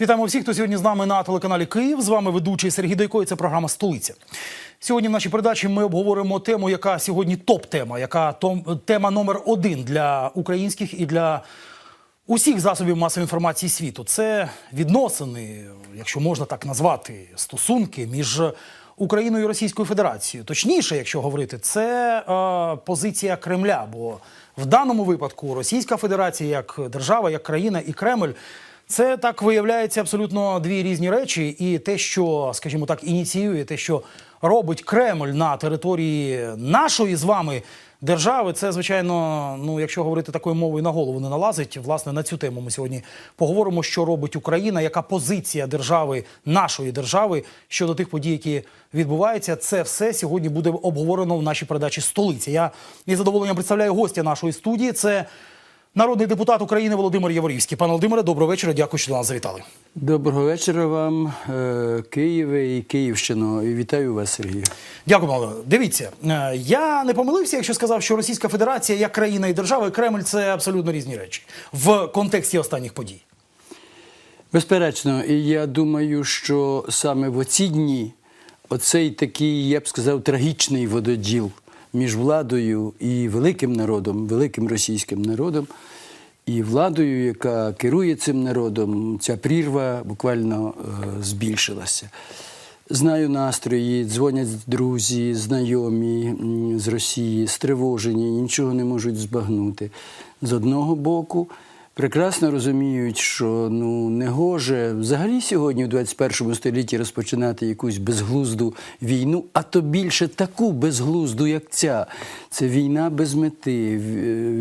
Вітаємо всіх, хто сьогодні з нами на телеканалі Київ. З вами ведучий Сергій Дойко. і Це програма Столиця. Сьогодні в нашій передачі ми обговоримо тему, яка сьогодні топ-тема, яка том, тема номер один для українських і для усіх засобів масової інформації світу. Це відносини, якщо можна так назвати, стосунки між Україною і Російською Федерацією. Точніше, якщо говорити, це е, позиція Кремля. Бо в даному випадку Російська Федерація як держава, як країна і Кремль. Це так виявляється абсолютно дві різні речі, і те, що, скажімо так, ініціює, те, що робить Кремль на території нашої з вами держави, це звичайно, ну якщо говорити такою мовою на голову не налазить. Власне на цю тему ми сьогодні поговоримо, що робить Україна, яка позиція держави, нашої держави щодо тих подій, які відбуваються. Це все сьогодні буде обговорено в нашій передачі столиця. Я із задоволенням представляю гостя нашої студії. Це Народний депутат України Володимир Яворівський. Пане Володимире, доброго вечора. Дякую, що до нас завітали. Доброго вечора вам, е, Києве і Київщино. І вітаю вас, Сергію. Дякую, Павло. Дивіться, е, я не помилився, якщо сказав, що Російська Федерація як країна і держава, і Кремль це абсолютно різні речі в контексті останніх подій. Безперечно, і я думаю, що саме в оці дні оцей такий, я б сказав, трагічний вододіл між владою і великим народом, великим російським народом, і владою, яка керує цим народом, ця прірва буквально е, збільшилася. Знаю настрої, дзвонять друзі, знайомі з Росії, стривожені, нічого не можуть збагнути. З одного боку, прекрасно розуміють, що ну не гоже взагалі сьогодні, в 21 столітті, розпочинати якусь безглузду війну, а то більше таку безглузду, як ця. Це війна без мети,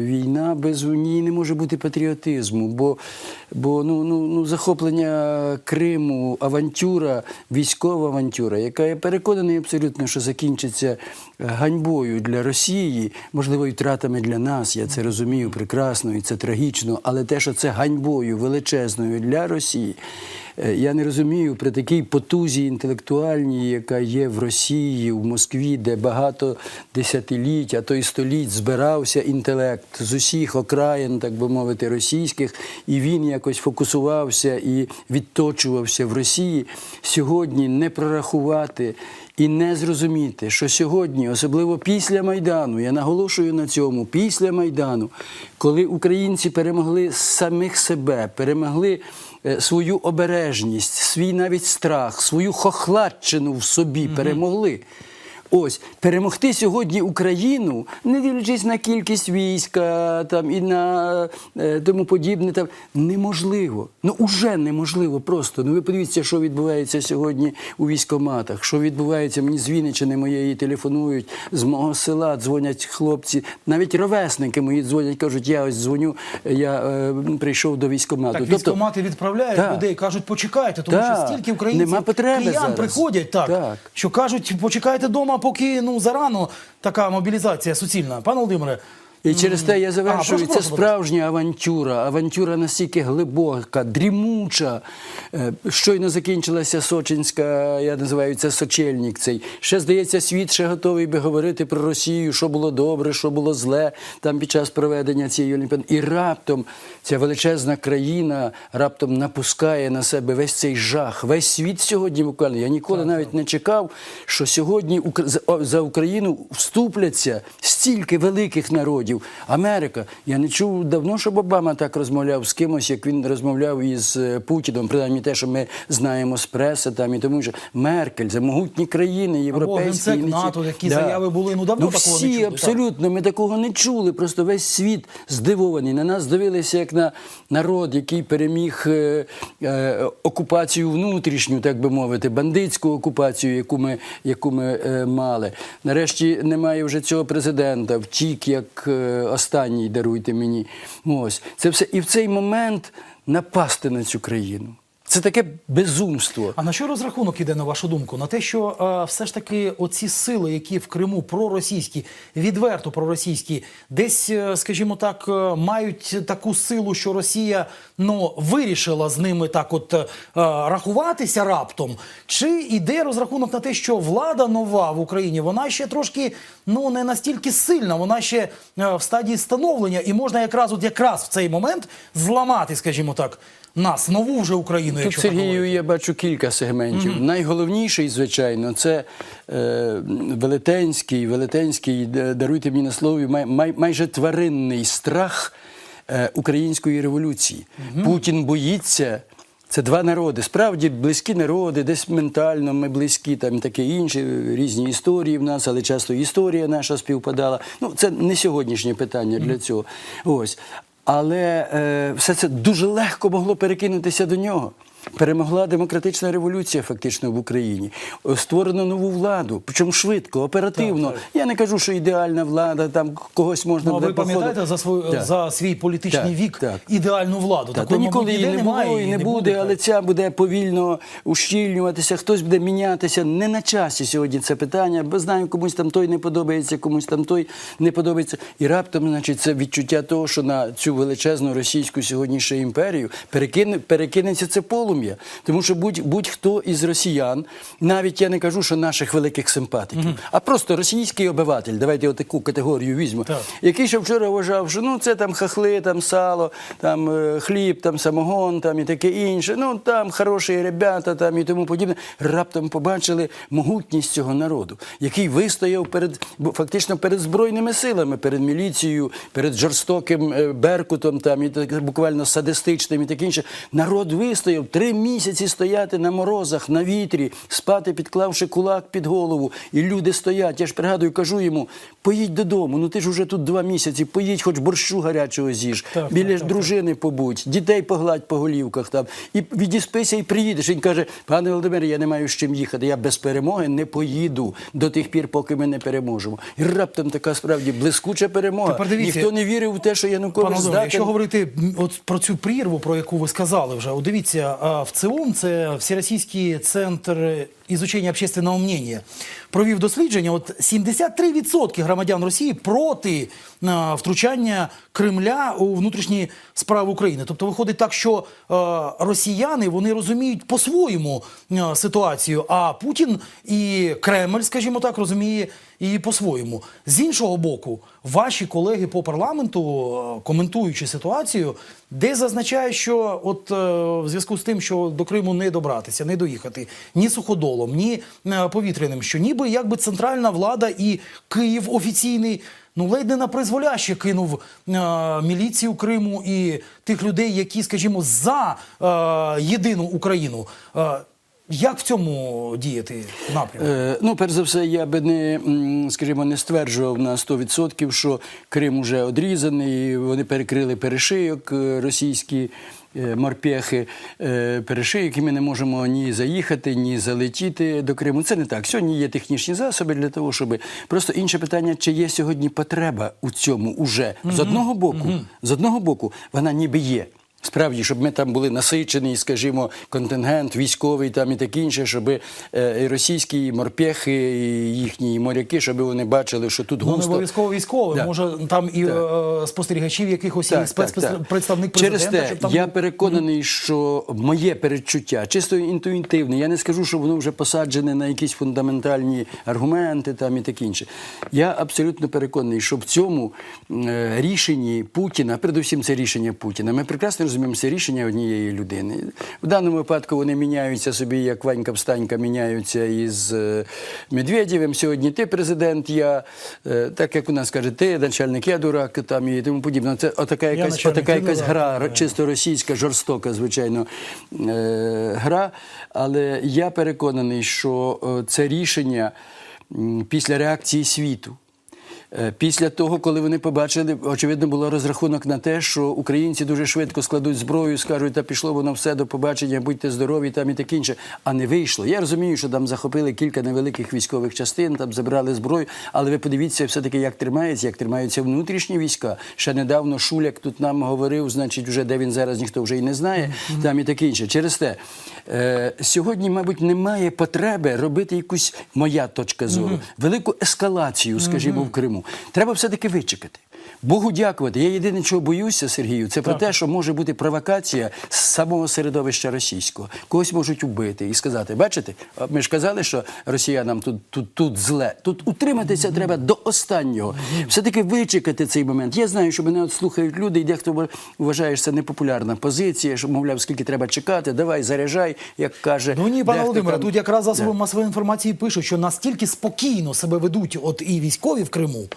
війна без у ній не може бути патріотизму, бо, бо ну, ну, ну, захоплення Криму, авантюра, військова авантюра, яка я переконаний абсолютно, що закінчиться ганьбою для Росії, можливо, і втратами для нас. Я це розумію прекрасно, і це трагічно. Але те, що це ганьбою величезною для Росії. Е, Я не розумію при такій потузі інтелектуальній, яка є в Росії, в Москві, де багато десятиліть, а то й століть збирався інтелект з усіх окраїн, так би мовити, російських, і він якось фокусувався і відточувався в Росії. Сьогодні не прорахувати і не зрозуміти, що сьогодні, особливо після Майдану, я наголошую на цьому, після Майдану, коли українці перемогли самих себе, перемогли свою обережність, свій навіть страх, свою хохладчину в собі перемогли. Ось перемогти сьогодні Україну, не дивлячись на кількість війська там і на е, тому подібне, там неможливо. Ну уже неможливо просто. Ну ви подивіться, що відбувається сьогодні у військоматах, що відбувається мені з Вінниччини моєї телефонують з мого села, дзвонять хлопці, навіть ровесники мої дзвонять, кажуть, я ось дзвоню, я е, прийшов до військомату. Так, військомати відправляють Так. людей, кажуть, почекайте, тому Так. що стільки українців Нема потреби киян зараз. приходять так, Так. що кажуть, почекайте вдома, поки ну зарано така мобілізація суцільна. Пане Володимире, І через те я завершую. А, це справжня авантюра. Авантюра настільки глибока, дрімуча. Е, Щойно закінчилася Сочинська, я називаю це Сочельник цей. Ще здається, світ ще готовий би говорити про Росію, що було добре, що було зле там під час проведення цієї олімпіади. І раптом ця величезна країна раптом напускає на себе весь цей жах. Весь світ сьогодні буквально. Я ніколи навіть не чекав, що сьогодні за Україну вступляться стільки великих народів. Америка. Я не чув давно, щоб Обама так розмовляв з кимось, як він розмовляв із е, Путіном. Принаймні те, що ми знаємо з преси там і тому, що Меркель, це могутні країни, європейські. генсек НАТО, які заяви були, ну, давно ну, такого не чули, так. абсолютно, ми такого не чули. Просто весь світ здивований. На нас дивилися як на народ, який переміг е, е, окупацію внутрішню, так би мовити, бандитську окупацію, яку ми, яку ми е, мали. Нарешті немає вже цього президента, втік як е, останній, даруйте мені. Ось це все. І в цей момент напасти на цю країну. Це таке безумство. А на що розрахунок іде, на вашу думку? На те, що е, все ж таки оці сили, які в Криму проросійські, відверто проросійські, десь, е, скажімо так, е, мають таку силу, що Росія ну, вирішила з ними так от е, рахуватися раптом? Чи йде розрахунок на те, що влада нова в Україні, вона ще трошки ну, не настільки сильна, вона ще е, в стадії становлення, і можна якраз от якраз в цей момент зламати, скажімо так, нас, нову вже Україну, якщо так Сергію, я бачу кілька сегментів. Найголовніший, звичайно, це е, велетенський, велетенський, даруйте мені на слові, май, май, майже тваринний страх е, української революції. Путін боїться. Це два народи, справді близькі народи, десь ментально ми близькі, там таке інше, різні історії в нас, але часто історія наша співпадала. Ну, це не сьогоднішнє питання для цього. Ось. Але е, все це дуже легко могло перекинутися до нього. Перемогла демократична революція фактично в Україні. Створено нову владу, причому швидко, оперативно. Так, так. Я не кажу, що ідеальна влада, там когось можна Ну, а буде ви пам'ятаєте за свою Так. за свій політичний Так, вік так. ідеальну владу? Та, Такої, ніколи її не було і не буде, але так. ця буде повільно ущільнюватися, хтось буде мінятися. Не на часі сьогодні це питання, бо знаю, комусь там той не подобається, комусь там той не подобається. І раптом, значить, це відчуття того, що на цю величезну російську сьогодні ще імперію перекине, перекинеться це полум'я. Тому що будь, будь-хто із росіян, навіть я не кажу, що наших великих симпатиків, а просто російський обиватель, давайте отаку категорію візьмемо, Так. який ще вчора вважав, що ну це там хахли, там сало, там е, хліб, там самогон, там і таке інше. Ну там хороші ребята, там і тому подібне. Раптом побачили могутність цього народу, який вистояв перед фактично перед збройними силами, перед міліцією, перед жорстоким е, беркутом, там і так буквально садистичним і таке інше. Народ вистояв три місяці стояти на морозах, на вітрі, спати, підклавши кулак під голову. І люди стоять. Я ж пригадую, кажу йому: поїдь додому. Ну ти ж уже тут два місяці, поїдь, хоч борщу гарячого з'їж, Так, біля так, ж так, дружини побудь, дітей погладь по голівках там. І відіспися і приїдеш. Він каже: пане Володимир, я не маю з чим їхати. Я без перемоги не поїду до тих пір, поки ми не переможемо. І раптом така справді блискуча перемога. Ніхто не вірив в те, що Пане Янукович Володимире, здатен. якщо говорити от про цю прірву, про яку ви сказали вже, от дивіться, в ЦИОМ, це Всеросійський центр изучения общественного мнения, провів дослідження, от 73% громадян Росії проти а, втручання Кремля у внутрішні справи України. Тобто виходить так, що а, росіяни вони розуміють по-своєму а, ситуацію, а Путін і Кремль, скажімо так, розуміє і по-своєму. З іншого боку, ваші колеги по парламенту, е, коментуючи ситуацію, де зазначають, що от е, в зв'язку з тим, що до Криму не добратися, не доїхати ні суходолом, ні е, повітряним, що ніби якби центральна влада і Київ офіційний. Ну, ледь не на призволяще кинув е, міліцію Криму і тих людей, які, скажімо, за е, єдину Україну. Е, як в цьому діяти напрямку? Е, Ну, перш за все, я би не, скажімо, не стверджував на 100%, що Крим уже одрізаний, вони перекрили перешийок е, російські. е, Морпехи, е, перешийок, і ми не можемо ні заїхати, ні залетіти до Криму. Це не так. Сьогодні є технічні засоби для того, щоб просто інше питання, чи є сьогодні потреба у цьому уже з одного боку, з одного боку, вона ніби є. Справді, щоб ми там були насичений, скажімо, контингент військовий там і таке інше, щоб е, і російські і морпехи, і їхні і моряки, щоб вони бачили, що тут Ну, не обов'язково військовий, Да. може там і е, спостерігачів якихось, і спецпредставник Через президента. те, щоб там я переконаний, що моє передчуття, чисто інтуїтивне, я не скажу, що воно вже посаджене на якісь фундаментальні аргументи там і таке інше. Я абсолютно переконаний, що в цьому е, рішенні Путіна, передусім це рішення Путіна, ми прекрасно розуміємо, це рішення однієї людини. В даному випадку вони міняються собі, як Ванька Встанька міняються із е, Медведєвим. Сьогодні ти президент, я, е, так як у нас каже, ти начальник, я дурак там і тому подібне. Це отака якась, отака якась гра, чисто російська, жорстока, звичайно, е, гра. Але я переконаний, що це рішення після реакції світу. Е, Після того, коли вони побачили, очевидно, було розрахунок на те, що українці дуже швидко складуть зброю, скажуть, та пішло воно все до побачення, будьте здорові, там і таке інше. А не вийшло. Я розумію, що там захопили кілька невеликих військових частин, там забрали зброю, але ви подивіться, все-таки, як тримається, як тримаються внутрішні війська. Ще недавно Шуляк тут нам говорив, значить, вже де він зараз ніхто вже і не знає, там і таке інше. Через те, е, сьогодні, мабуть, немає потреби робити якусь, моя точка зору, велику ескалацію, скажімо, в Криму. Криму. Треба все-таки вичекати. Богу дякувати. Я єдине, чого боюся, Сергію, це про те, що може бути провокація з самого середовища російського. Когось можуть убити і сказати: бачите, ми ж казали, що росіянам тут, тут, тут зле. Тут утриматися треба до останнього. Все-таки вичекати цей момент. Я знаю, що мене от слухають люди, і дехто вважає, що це непопулярна позиція, що, мовляв, скільки треба чекати, давай, заряджай, як каже. Ну ні, пане Володимире, там. тут якраз засоби масової інформації пишуть, що настільки спокійно себе ведуть от і військові в Криму,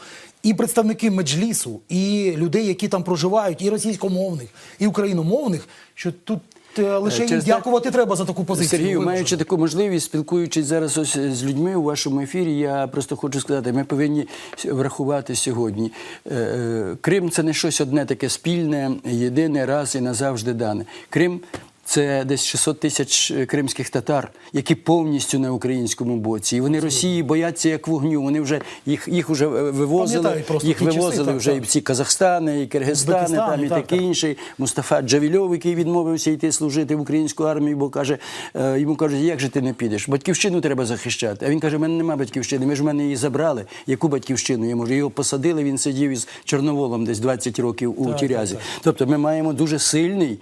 і представники меджлісу, і людей, які там проживають, і російськомовних, і україномовних, що тут е, лише їм через те- дякувати треба за таку позицію. Сергію, маючи таку можливість, спілкуючись зараз ось з людьми у вашому ефірі, я просто хочу сказати, ми повинні врахувати сьогодні. е, е, Крим це не щось одне таке спільне, єдине, раз і назавжди дане. Крим. Це десь 600 тисяч е, кримських татар, які повністю на українському боці. І вони Росії бояться як вогню. Вони вже їх, їх вже е, вивозили, просто їх ті часи, вивозили так, вже так. і ці Казахстани, і Киргизстани, там і так, таке так. інший Мустафа Джавільов, який відмовився йти служити в українську армію, бо каже, е, йому кажуть, як же ти не підеш? Батьківщину треба захищати. А він каже: в мене немає батьківщини. Ви ж в мене її забрали. Яку батьківщину? Я можу його посадили. Він сидів із Чорноволом десь 20 років у Так, тюрязі. так, так. Тобто, ми маємо дуже сильний.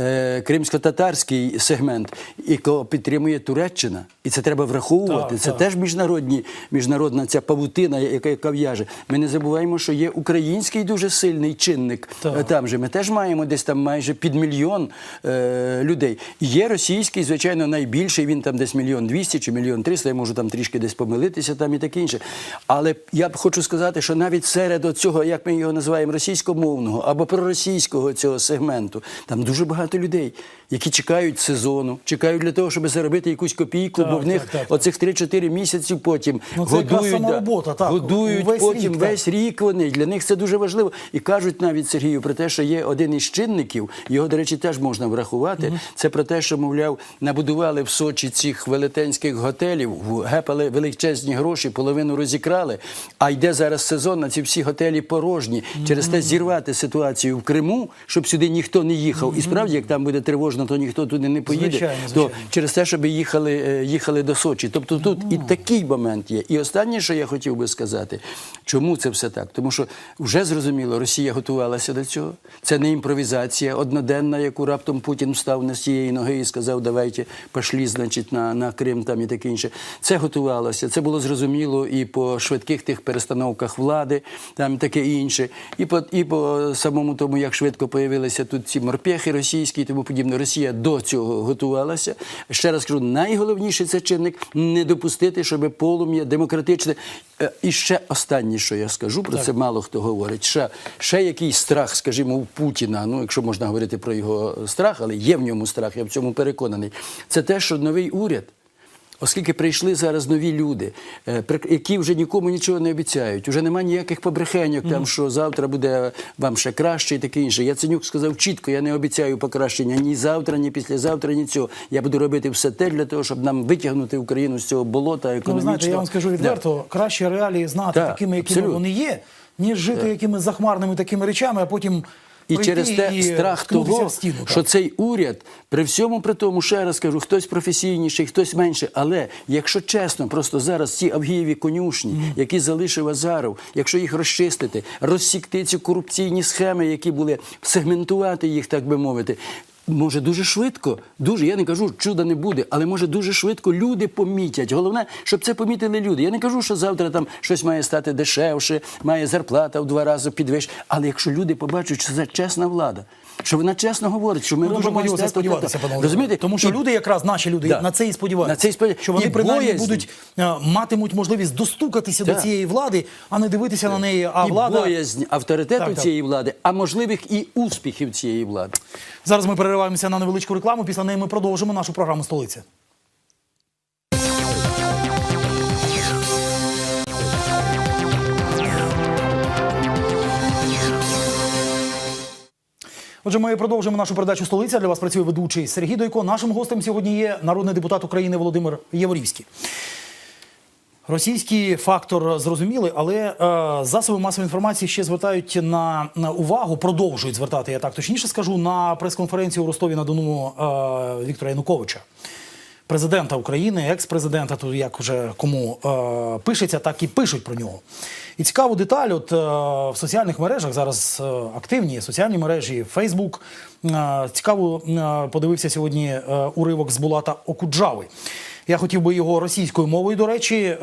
Е, Кримсько-татарський сегмент, якого підтримує Туреччина, і це треба враховувати. Так, це так. теж міжнародні, міжнародна ця павутина, яка, яка в'яже. Ми не забуваємо, що є український дуже сильний чинник Так. е, там же. Ми теж маємо десь там майже під мільйон е, людей. Є російський, звичайно, найбільший. Він там десь мільйон двісті чи мільйон триста. Я можу там трішки десь помилитися, там і таке інше. Але я б хочу сказати, що навіть серед цього, як ми його називаємо, російськомовного або проросійського цього сегменту, там дуже багато людей, які чекають сезону, чекають для того, щоб заробити якусь копійку, Так, бо в них так, так, оцих 3-4 місяці потім Ну, це годують, сама робота, так, годують увесь потім рік, весь рік вони. Для них це дуже важливо. І кажуть навіть Сергію про те, що є один із чинників, його, до речі, теж можна врахувати. Це про те, що, мовляв, набудували в Сочі цих велетенських готелів, гепали величезні гроші, половину розікрали. А йде зараз сезон, на ці всі готелі порожні. Через те зірвати ситуацію в Криму, щоб сюди ніхто не їхав. І справді, як там буде тривожно, то ніхто туди не поїде. Звичайно, То через те, щоб їхали, е, їхали до Сочі. Тобто тут і такий момент є. І останнє, що я хотів би сказати, чому це все так? Тому що вже зрозуміло, Росія готувалася до цього. Це не імпровізація одноденна, яку раптом Путін встав на цієї ноги і сказав, давайте пошлі, значить, на, на Крим там і таке інше. Це готувалося. Це було зрозуміло і по швидких тих перестановках влади, там і таке інше. І по, і по самому тому, як швидко появилися тут ці морпехи російські і тому подібне. Росія до цього готувалася. Ще раз кажу, найголовніший це чинник не допустити, щоб полум'я демократичне. Е, І ще останнє, що я скажу, про це мало хто говорить. Ще, ще якийсь страх, скажімо, у Путіна, ну якщо можна говорити про його страх, але є в ньому страх, я в цьому переконаний. Це те, що новий уряд. Оскільки прийшли зараз нові люди, е, які вже нікому нічого не обіцяють, вже немає ніяких побрехеньок, там що завтра буде вам ще краще і таке інше. Яценюк сказав чітко: я не обіцяю покращення ні завтра, ні післязавтра, ні цього. Я буду робити все те для того, щоб нам витягнути Україну з цього болота Ну, економічного. знаєте, я вам скажу Да. відверто, краще реалії знати Так, такими, якими абсолютно. вони є, ніж жити якимись захмарними такими речами, а потім І прийти через те і страх того, стіну. що цей уряд при всьому при тому, ще раз кажу, хтось професійніший, хтось менше. Але якщо чесно, просто зараз ці Авгієві конюшні, які залишив Азаров, якщо їх розчистити, розсікти ці корупційні схеми, які були, сегментувати їх, так би мовити. Може дуже швидко, дуже я не кажу, чуда не буде, але може дуже швидко люди помітять. Головне, щоб це помітили люди. Я не кажу, що завтра там щось має стати дешевше, має зарплата в два рази підвищ. Але якщо люди побачать, що це чесна влада, що вона чесно говорить, що ми Ну, дуже робимо хотілося ось сподіватися, пане розумієте? Тому що І- люди, якраз наші люди, Да. на це і сподіваються. На це і сподіваються. Що вони І принаймні боязнь. будуть е, матимуть можливість достукатися до цієї влади, а не дивитися на неї. А і влада боязнь авторитету Так, так. цієї влади, а можливих і успіхів цієї влади. Зараз. Ми перериваємося на невеличку рекламу. Після неї ми продовжимо нашу програму столиця. Отже, ми продовжуємо нашу передачу столиця. Для вас працює ведучий Сергій Дойко. Нашим гостем сьогодні є народний депутат України Володимир Яворівський. Російський фактор зрозумілий, але е, засоби масової інформації ще звертають на, на увагу, продовжують звертати, я так точніше скажу, на прес-конференцію у Ростові на Дону е, Віктора Януковича. президента України, екс-президента, тут як вже кому е, пишеться, так і пишуть про нього. І цікаву деталь, от е, в соціальних мережах зараз е, активні соціальні мережі, Фейсбук. Е, цікаво е, подивився сьогодні е, уривок з Булата Окуджави. Я хотів би його російською мовою, до речі, е,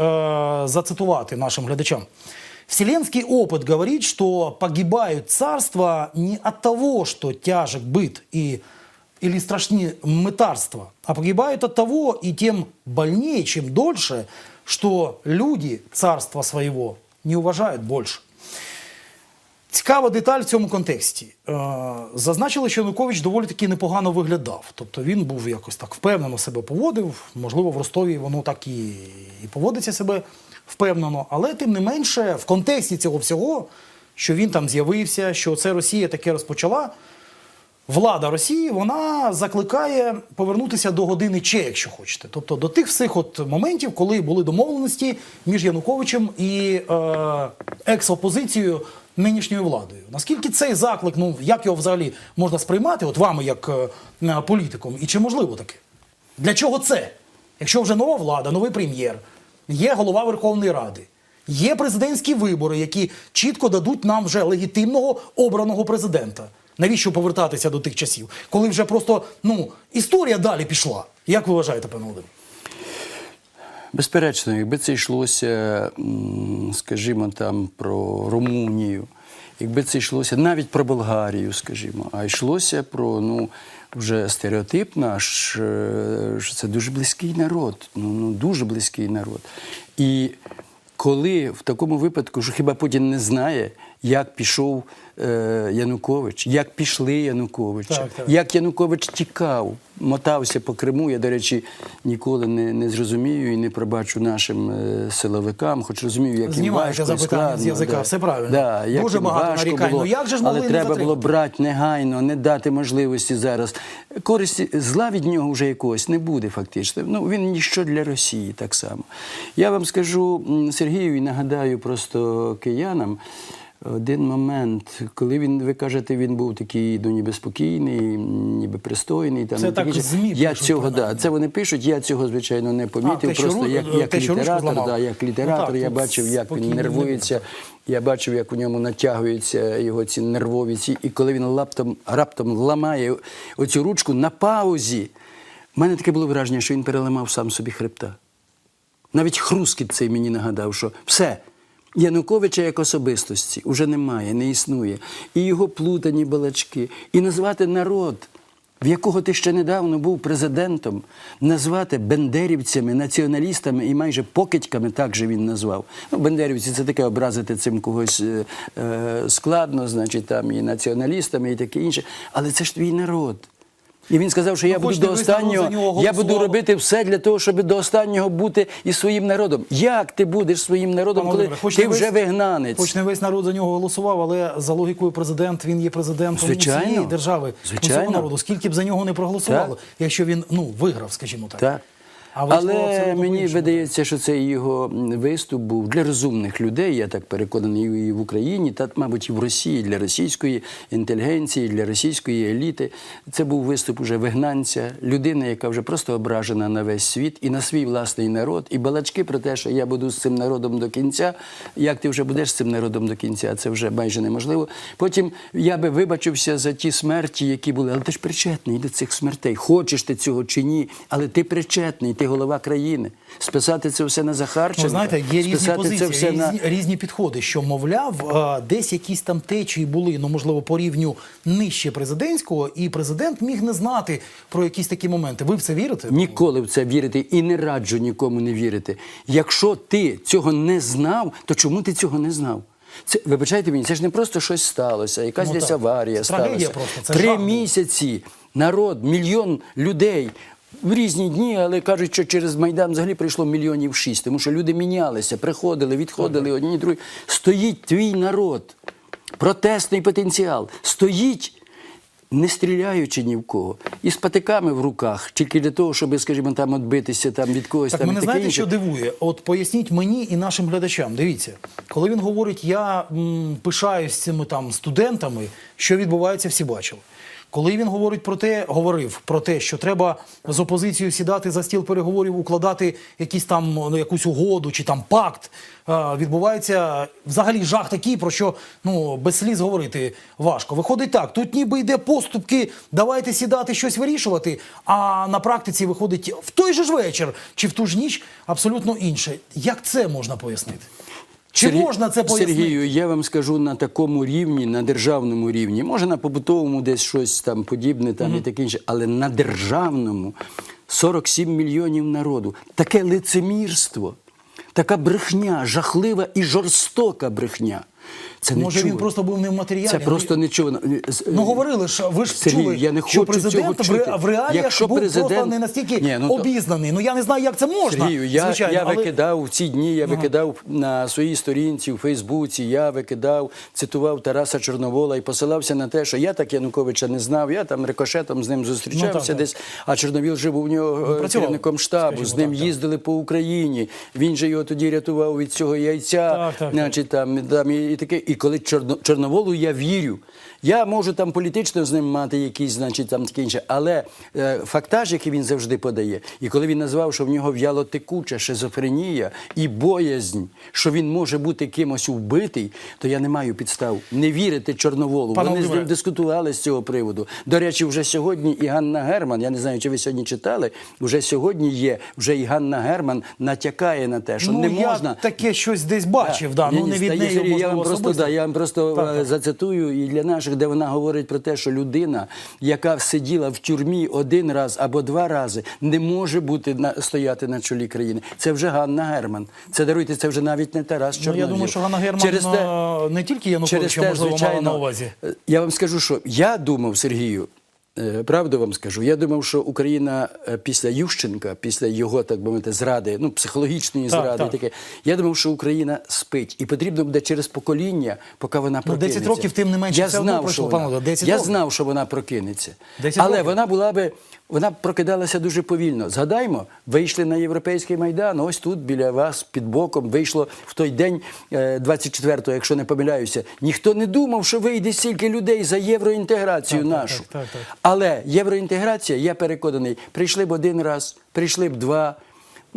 зацитувати нашим глядачам. Вселенский опыт говорит, что погибают царства не от того, что тяжек быт и, или страшнее мытарство, а погибают от того и тем больнее, чем дольше, что люди царства своего не уважают больше. Цікава деталь в цьому контексті. Е, Зазначили, що Янукович доволі таки непогано виглядав. Тобто він був якось так впевнено себе поводив. Можливо, в Ростові воно так і, і поводиться себе впевнено. Але тим не менше, в контексті цього всього, що він там з'явився, що це Росія таке розпочала. Влада Росії вона закликає повернутися до години Че, якщо хочете. Тобто до тих всіх от моментів, коли були домовленості між Януковичем і е, екс-опозицією нинішньою владою. Наскільки цей заклик, ну як його взагалі можна сприймати, от вами як е, політиком, і чи можливо таке? Для чого це? Якщо вже нова влада, новий прем'єр, є голова Верховної Ради, є президентські вибори, які чітко дадуть нам вже легітимного обраного президента. Навіщо повертатися до тих часів, коли вже просто ну історія далі пішла? Як ви вважаєте, пане Володимир? Безперечно, якби це йшлося, скажімо, там про Румунію, якби це йшлося навіть про Болгарію, скажімо, а йшлося про ну, вже стереотип наш, е, що це дуже близький народ, ну, ну дуже близький народ. І коли в такому випадку, що хіба Путін не знає, як пішов е, Янукович, як пішли Януковича, Так, так. як Янукович тікав, мотався по Криму. Я, до речі, ніколи не, не зрозумію і не пробачу нашим е, силовикам, хоч розумію, як їм важко запитання складно, з язика, все правильно. Да, як Дуже багато важко нарікань. Було, Ну, як же ж але треба було брати негайно, не дати можливості зараз. Користі зла від нього вже якогось не буде, фактично. Ну він ніщо для Росії так само. Я вам скажу Сергію і нагадаю просто киянам. Один момент, коли він, ви кажете, він був такий ну, ніби спокійний, ніби пристойний. Там, Це так таке. ЗМІ я пишуть, цього, принаймні. да, це вони пишуть, я цього, звичайно, не помітив. те, що просто ру- як, як те, що ручку літератор, зламав. да, як літератор, Ну, так, я тут бачив, як він нервується. Я бачив, як у ньому натягуються його ці нервові ці, і коли він лаптом, раптом ламає оцю ручку на паузі, в мене таке було враження, що він переламав сам собі хребта. Навіть хрускіт цей мені нагадав, що все. Януковича як особистості уже немає, не існує. І його плутані балачки. І назвати народ, в якого ти ще недавно був президентом, назвати бендерівцями, націоналістами і майже покидьками, так же він назвав. Ну, бендерівці це таке образити цим когось е, е, складно, значить, там і націоналістами, і таке інше. Але це ж твій народ. І він сказав, що я Ну, буду до останнього, я буду робити все для того, щоб до останнього бути із своїм народом. Як ти будеш своїм народом, коли ти вже вигнанець? Хоч не весь народ за нього голосував, але за логікою президент він є президентом цієї держави, Звичайно. усього народу. Скільки б за нього не проголосували, якщо він ну виграв, скажімо так. Але мені видається, що цей його виступ був для розумних людей, я так переконаний і в Україні, та, мабуть, і в Росії, для російської інтелігенції, для російської еліти. Це був виступ уже вигнанця, людини, яка вже просто ображена на весь світ і на свій власний народ. І балачки про те, що я буду з цим народом до кінця. Як ти вже будеш з цим народом до кінця? Це вже майже неможливо. Потім я би вибачився за ті смерті, які були, але ти ж причетний до цих смертей. Хочеш ти цього чи ні, але ти причетний, ти голова країни. Списати це все на Захарченка, Ну, знаєте, є різні позиції, це все різні, на різні підходи, що, мовляв, е, десь якісь там течії були, ну, можливо, по рівню нижче президентського, і президент міг не знати про якісь такі моменти. Ви в це вірите? Ніколи в це вірити і не раджу нікому не вірити. Якщо ти цього не знав, то чому ти цього не знав? Це вибачайте мені, це ж не просто щось сталося, якась Ну, десь так. аварія трагедія сталася. просто, це Три жах місяці народ, мільйон людей. В різні дні, але кажуть, що через Майдан взагалі прийшло мільйонів шість, тому що люди мінялися, приходили, відходили одні, другі. Стоїть твій народ, протестний потенціал, стоїть не стріляючи ні в кого, і з патиками в руках, тільки для того, щоб, скажімо, там відбитися там, від когось. Так там, мене знаєте, інше. що дивує? От поясніть мені і нашим глядачам. Дивіться, коли він говорить, я м, пишаюсь цими там студентами, що відбувається, всі бачили. Коли він говорить про те, говорив про те, що треба з опозицією сідати за стіл переговорів, укладати якісь там ну, якусь угоду чи там пакт, е, відбувається взагалі жах такий, про що ну без сліз говорити важко. Виходить так, тут ніби йде поступки, давайте сідати щось вирішувати. А на практиці виходить в той же ж вечір чи в ту ж ніч абсолютно інше. Як це можна пояснити? Чи Сергій- можна це пояснити? Сергію, я вам скажу на такому рівні, на державному рівні, може на побутовому десь щось там подібне, там і таке інше, але на державному 47 мільйонів народу. Таке лицемірство, така брехня, жахлива і жорстока брехня. Це Може він просто був не в матеріалі? Це Ну, просто не чувано. Ну говорили ж, ви ж Сергій, чули, я не хочу що президент цього в, чути. в реаліях Якщо був просто не настільки Ні, ну обізнаний. Ну я не знаю, як це можна. Сергію, я, звичайно, я але... викидав в ці дні, я викидав на своїй сторінці у Фейсбуці, я викидав, цитував Тараса Чорновола і посилався на те, що я так Януковича не знав. Я там рикошетом з ним зустрічався Ну, так, так. десь, а Чорновіл жив у нього е, керівником штабу. скажімо З ним так, так. їздили по Україні. Він же його тоді рятував від цього яйця. Так, так, так. значить, там, там і, і таке. І коли Чорно, Чорноволу я вірю. Я можу там політично з ним мати якісь, значить, там таке інше, але е, фактаж, який він завжди подає, і коли він назвав, що в нього в'ялотекуча шизофренія і боязнь, що він може бути кимось вбитий, то я не маю підстав не вірити Чорноволу. Пане Вони з ним дискутували з цього приводу. До речі, вже сьогодні і Ганна Герман, я не знаю, чи ви сьогодні читали, вже сьогодні є, вже і Ганна Герман натякає на те, що ну, не я можна. таке щось десь бачив, да, Ні, ну не від неї, я вам просто. Да, я вам просто Так, е, так. зацитую і для наших, де вона говорить про те, що людина, яка сиділа в тюрмі один раз або два рази, не може бути на стояти на чолі країни. Це вже Ганна Герман. Це даруйте, це вже навіть не Тарас Ну, я думаю, що Ганна Герман Через те, е, не тільки Януковича, можливо, мала на увазі. е, Я вам скажу, що я думав, Сергію, правду вам скажу, я думав, що Україна е, після Ющенка, після його, так би мовити, зради, ну, психологічної Так, зради, так. таке, я думав, що Україна спить. І потрібно буде через покоління, поки вона Ну, 10 років, тим не менше, я знав, що вона, Володя, 10 я років. знав, що вона прокинеться. 10 Але років. вона була би. Вона прокидалася дуже повільно. Згадаймо, вийшли на європейський майдан. Ось тут біля вас під боком вийшло в той день, е, 24-го, якщо не помиляюся. Ніхто не думав, що вийде стільки людей за євроінтеграцію Так, так, нашу. так, так, так. Але євроінтеграція, я переконаний, прийшли б один раз, прийшли б два.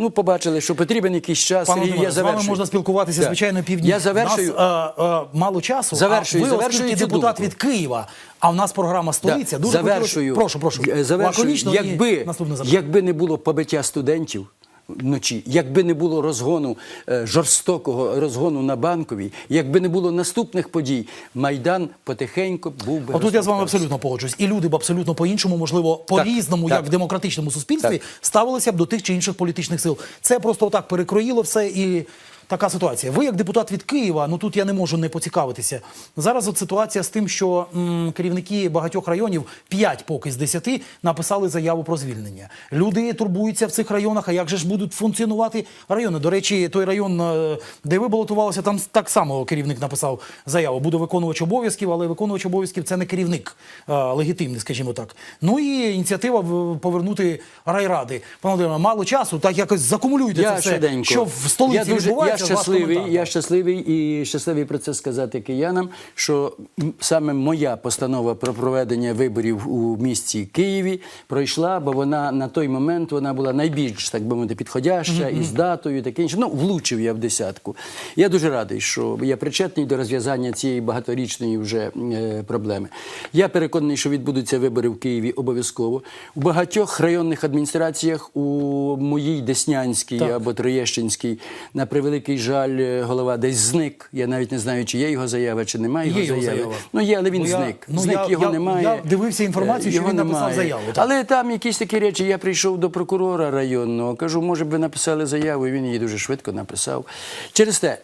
Ну, побачили, що потрібен якийсь час. Пане Володимире, я з вами можна спілкуватися, Так. звичайно, півдні. Я завершую. Нас е, е, мало часу, Завершую, а ви, завершую оскільки депутат думку. від Києва, а в нас програма «Столиця», Да, дуже завершую. Хотіло... Прошу, прошу. Завершую. Лаконічно Якби, якби не було побиття студентів вночі, якби не було розгону е, жорстокого розгону на банковій, якби не було наступних подій, майдан потихеньку був би. Отут я з вами абсолютно погоджуюсь. І люди б абсолютно по-іншому, можливо, по-різному, так. як в демократичному суспільстві, Так. ставилися б до тих чи інших політичних сил. Це просто отак перекроїло все і. Така ситуація. Ви, як депутат від Києва, ну тут я не можу не поцікавитися. Зараз от ситуація з тим, що м, керівники багатьох районів, 5 поки з 10, написали заяву про звільнення. Люди турбуються в цих районах, а як же ж будуть функціонувати райони? До речі, той район, е, де ви балотувалися, там так само керівник написав заяву. Буде виконувач обов'язків, але виконувач обов'язків це не керівник е, легітимний, скажімо так. Ну і ініціатива повернути райради. Пане Володимире, мало часу, так якось закумулюйте Я це все, що в столиці я дуже, відбувається. Я щасливий, я щасливий і щасливий про це сказати киянам, що саме моя постанова про проведення виборів у місті Києві пройшла, бо вона на той момент вона була найбільш так би мовити підходяща і з датою, і таке інше. Ну влучив я в десятку. Я дуже радий, що я причетний до розв'язання цієї багаторічної вже е, проблеми. Я переконаний, що відбудуться вибори в Києві обов'язково. У багатьох районних адміністраціях у моїй Деснянській Так. або Троєщинській, на превеликий жаль, е, голова десь зник. Я навіть не знаю, чи є його заява, чи немає Є його його заяви. заява. Ну є, але він Ну, зник. Я, зник я- його я- немає. я дивився інформацію, Е, що його він написав немає. заяву, так. Але там якісь такі речі. Я прийшов до прокурора районного, кажу, може б ви написали заяву, і він її дуже швидко написав. Через те.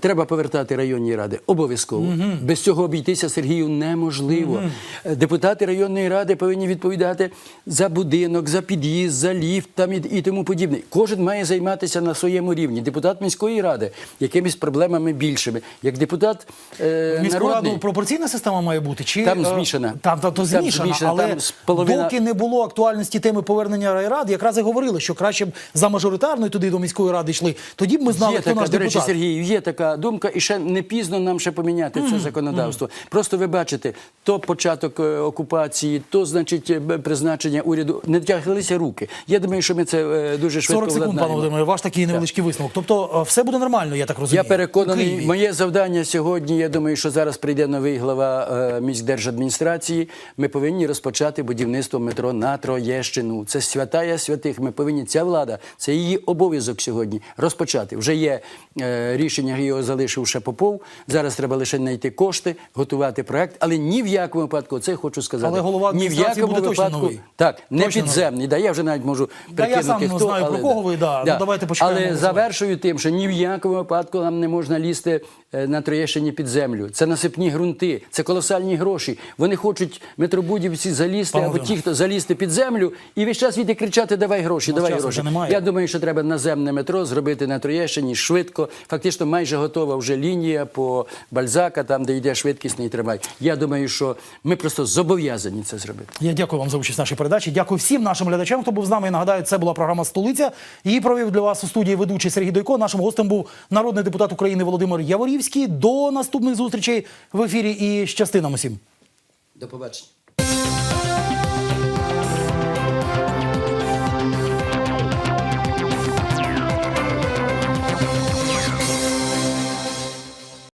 Треба повертати районні ради обов'язково. Без цього обійтися Сергію неможливо. Е, Депутати районної ради повинні відповідати за будинок, за під'їзд, за ліфт там і, і тому подібне. Кожен має займатися на своєму рівні. Депутат міської ради якимись проблемами більшими. Як депутат е, міську раду пропорційна система має бути? Чи, Там е, змішана. Там, там, то Там змішана, змішана, але там половина- доки не було актуальності теми повернення райрад, якраз і говорили, що краще б за мажоритарною туди до міської ради йшли. Тоді б ми знали, є хто така, наш до речі, депутат. Сергій, є така думка, і ще не пізно нам ще поміняти це законодавство. Просто ви бачите, то початок е, окупації, то значить е, призначення уряду не тяглися руки. Я думаю, що ми це е, дуже швидко 40 секунд, пане. Володимире, ваш такий невеличкий висновок. Тобто все буде нормально, я так розумію. Я переконаний, моє завдання сьогодні. Я думаю, що зараз прийде новий глава міськдержадміністрації. Ми повинні розпочати будівництво метро на Троєщину. Це святая святих. Ми повинні ця влада, це її обов'язок сьогодні розпочати. Вже є е, рішення, його залишив ще Попов. Зараз треба лише знайти кошти, готувати проект. Але ні в якому випадку, це хочу сказати. Але голова ні в якому буде точно випадку новий. так, не Точно новий. підземний. Да, я вже навіть можу Да, я сам хто, знаю, про кого ви, да. Ну, давайте почекаємо Але завершую тим, що ні в якому випадку нам не можна лізти на Троєщині під землю. Це насипні ґрунти, це колосальні гроші. Вони хочуть метробудівці залізти або ті, хто залізти під землю, і весь час від кричати Давай гроші, давай гроші. Я думаю, що треба наземне метро зробити на Троєщині швидко. Фактично, майже готова вже лінія по Бальзака, там де йде швидкісний трамвай. Я думаю, що ми просто зобов'язані це зробити. Я дякую вам за участь в нашій передачі. Дякую всім нашим глядачам, хто був з нами. Я нагадаю, це була програма Столиця. Її провів для вас у студії ведучий Сергій Дойко. Нашим гостем був народний депутат України Володимир Яворівський. До наступних зустрічей в ефірі і щасти нам усім. До побачення.